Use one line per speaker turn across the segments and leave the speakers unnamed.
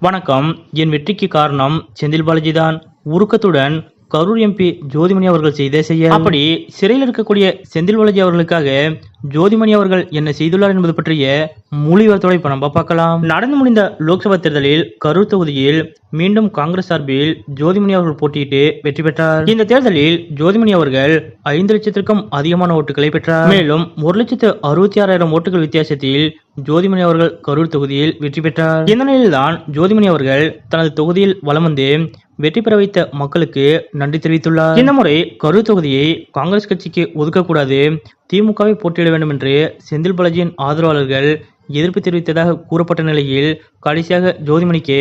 வணக்கம். என் வெற்றிக்கு காரணம் செந்தில் பாலாஜி தான். உருக்கத்துடன் கரூர் எம்பி ஜோதிமணி அவர்கள் செய்த செய்ய அப்படி சிறையில் இருக்கக்கூடிய செந்தில் பாலாஜி அவர்களுக்காக ஜோதிமணி அவர்கள் என்ன செய்துள்ளார் என்பது பற்றிய முழு விவரத்தோட இப்ப நம்ம பார்க்கலாம். நடந்து முடிந்த லோக்சபா தேர்தலில் கரூர் தொகுதியில் மீண்டும் காங்கிரஸ் சார்பில் ஜோதிமணி அவர்கள் போட்டியிட்டு வெற்றி பெற்றார். இந்த தேர்தலில் ஜோதிமணி அவர்கள் ஐந்து லட்சத்திற்கும் அதிகமான ஓட்டுகளை பெற்றார். மேலும் ஒரு லட்சத்து அறுபத்தி ஆறாயிரம் ஓட்டுகள் வித்தியாசத்தில் ஜோதிமணி அவர்கள் கரூர் தொகுதியில் வெற்றி பெற்றார். இந்த நிலையில்தான் ஜோதிமணி அவர்கள் தனது தொகுதியில் வலம் வந்து வெற்றி பெற வைத்த மக்களுக்கு நன்றி தெரிவித்துள்ளார். இந்த முறை கரூர் தொகுதியை காங்கிரஸ் கட்சிக்கு ஒதுக்கக்கூடாது. திமுகவை போட்டியிட வேண்டும் என்று செந்தில் பாலாஜியின் ஆதரவாளர்கள் எதிர்ப்பு தெரிவித்ததாக கூறப்பட்ட நிலையில் கடைசியாக ஜோதிமணிக்கு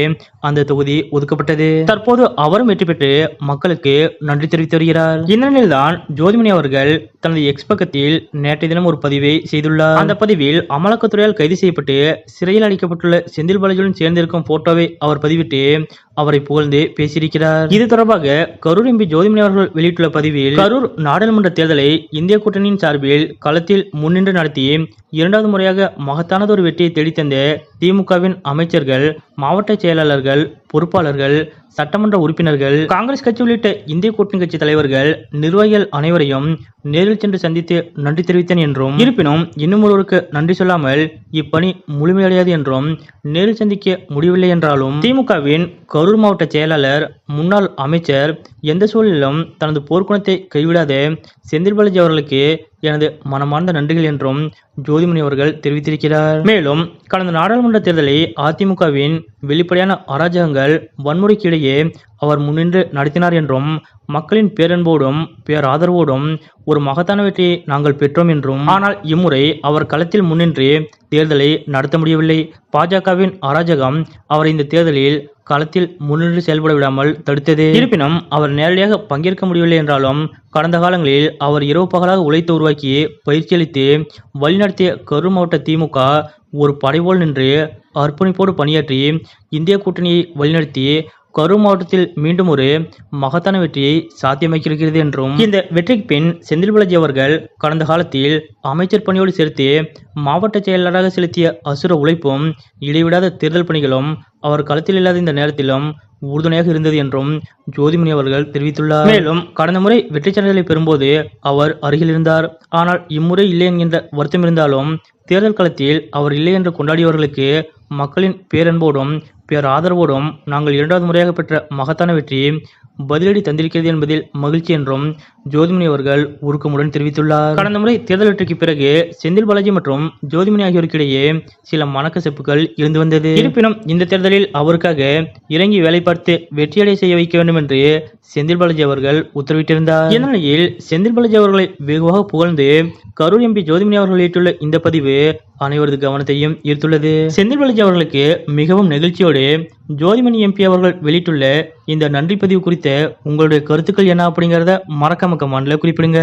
அந்த தொகுதி ஒதுக்கப்பட்டது. தற்போது அவரும் வெற்றி பெற்று மக்களுக்கு நன்றி தெரிவித்து வருகிறார். இந்த நிலையில்தான் ஜோதிமணி அவர்கள் தனது எக்ஸ் பக்கத்தில் நேற்றைய தினம் ஒரு பதிவை செய்துள்ளார். அந்த பதிவில் அமலாக்கத்துறையால் கைது செய்யப்பட்டு சிறையில் அடைக்கப்பட்டுள்ள செந்தில் பாலாஜியுடன் சேர்ந்திருக்கும் போட்டோவை அவர் பதிவிட்டு அவரை புகழ்ந்து பேசியிருக்கிறார். இது தொடர்பாக கரூர் எம்பி ஜோதிமணி அவர்கள் வெளியிட்டுள்ள பதிவில் கரூர் நாடாளுமன்ற தேர்தலை இந்திய கூட்டணியின் சார்பில் களத்தில் முன்னின்று நடத்தி இரண்டாவது முறையாக மகத்தானதொரு வெற்றியை தேடித்தந்த திமுகவின் அமைச்சர்கள் மாவட்ட செயலாளர்கள் பொறுப்பாளர்கள் சட்டமன்ற உறுப்பினர்கள் காங்கிரஸ் கட்சி உள்ளிட்ட இந்திய கூட்டணி கட்சி தலைவர்கள் நிர்வாகிகள் அனைவரையும் நேரில் சென்று சந்தித்து நன்றி தெரிவித்தேன் என்றும் இருப்பினும் இன்னும் ஒருவருக்கு நன்றி சொல்லாமல் இப்பணி முழுமையடையாது என்றும் நேரில் சந்திக்க முடியவில்லை என்றாலும் திமுகவின் கரூர் மாவட்ட செயலாளர் முன்னாள் அமைச்சர் எந்த சூழலிலும் தனது போர்க்குணத்தை கைவிடாத செந்தில் பாலாஜி அவர்களுக்கு எனது மனமார்ந்த நன்றிகள் என்றும் ஜோதிமணி அவர்கள் தெரிவித்திருக்கிறார். மேலும் கடந்த நாடாளுமன்ற தேர்தலை அதிமுகவின் வெளிப்படையான அராஜகங்கள் வன்முறைக்கு இடையே அவர் முன்னின்று நடத்தினார் என்றும் மக்களின் பேரன்போடும் பேராதரவோடும் ஒரு மகத்தான வெற்றியை நாங்கள் பெற்றோம் என்றும் ஆனால் இம்முறை அவர் களத்தில் முன்னின்று தேர்தலை நடத்த முடியவில்லை. பாஜகவின் அராஜகம் அவர் இந்த தேர்தலில் களத்தில் முன்னின்று செயல்பட விடாமல் தடுத்தது. இருப்பினும் அவர் நேரடியாக பங்கேற்க முடியவில்லை என்றாலும் கடந்த காலங்களில் அவர் இரவு பகலாக உழைத்து உருவாக்கி பயிற்சியளித்து வழிநடத்திய கரூர் மாவட்ட திமுக ஒரு படைபோல் நின்று அர்ப்பணிப்போடு பணியாற்றி இந்திய கூட்டணியை வழிநடத்தி கரூர் மாவட்டத்தில் மீண்டும் ஒரு மகத்தான வெற்றியை சாத்தியமாக்கியிருக்கிறது என்றும் இந்த வெற்றிக்கு பின் செந்தில் பாலாஜி அவர்கள் கடந்த காலத்தில் அமைச்சர் பணியோடு சேர்த்து மாவட்ட செயலாளராக செலுத்திய அசுர உழைப்பும் இடைவிடாத தேர்தல் பணிகளும் அவர் களத்தில் இல்லாத இந்த நேரத்திலும் உறுதுணையாக இருந்தது என்றும் ஜோதிமணி அவர்கள் தெரிவித்துள்ளார். மேலும் கடந்த முறை வெற்றி சான்றிதழை பெறும்போது அவர் அருகில் இருந்தார். ஆனால் இம்முறை இல்லை என்கின்ற வருத்தம் இருந்தாலும் தேர்தல் களத்தில் அவர் இல்லை என்று கொண்டாடியவர்களுக்கு மக்களின் பேரன்போடும் பேர் ஆதரவோடும் நாங்கள் இரண்டாவது முறையாக பெற்ற மகத்தான வெற்றி பதிலடி தந்திருக்கிறது என்பதில் மகிழ்ச்சி என்றும் ஜோதிமணி அவர்கள் உருக்கமுடன் தெரிவித்துள்ளார். கடந்த முறை தேர்தல் வெற்றிக்கு பிறகு செந்தில் பாலாஜி மற்றும் ஜோதிமணி ஆகியோருக்கிடையே சில மனக்கசப்புகள் இருந்து வந்தது. இருப்பினும் இந்த தேர்தலில் அவருக்காக இறங்கி வேலை பார்த்து வெற்றியடை செய்ய வைக்க வேண்டும் என்று செந்தில் பாலாஜி அவர்கள் உத்தரவிட்டிருந்தார். இந்த நிலையில் செந்தில் பாலாஜி அவர்களை வெகுவாக புகழ்ந்து கரூர் எம்பி ஜோதிமணி அவர்கள் வெளியிட்டுள்ள இந்த பதிவு அனைவரது கவனத்தையும் ஈர்த்துள்ளது. செந்தில் பாலாஜி அவர்களுக்கு மிகவும் நெகிழ்ச்சியோடு ஜோதிமணி எம்பி அவர்கள் வெளியிட்டுள்ள இந்த நன்றி பதிவு குறித்த உங்களுடைய கருத்துக்கள் என்ன அப்படிங்கறத மறக்காம கமெண்ட்ல குறிப்பிடுங்க.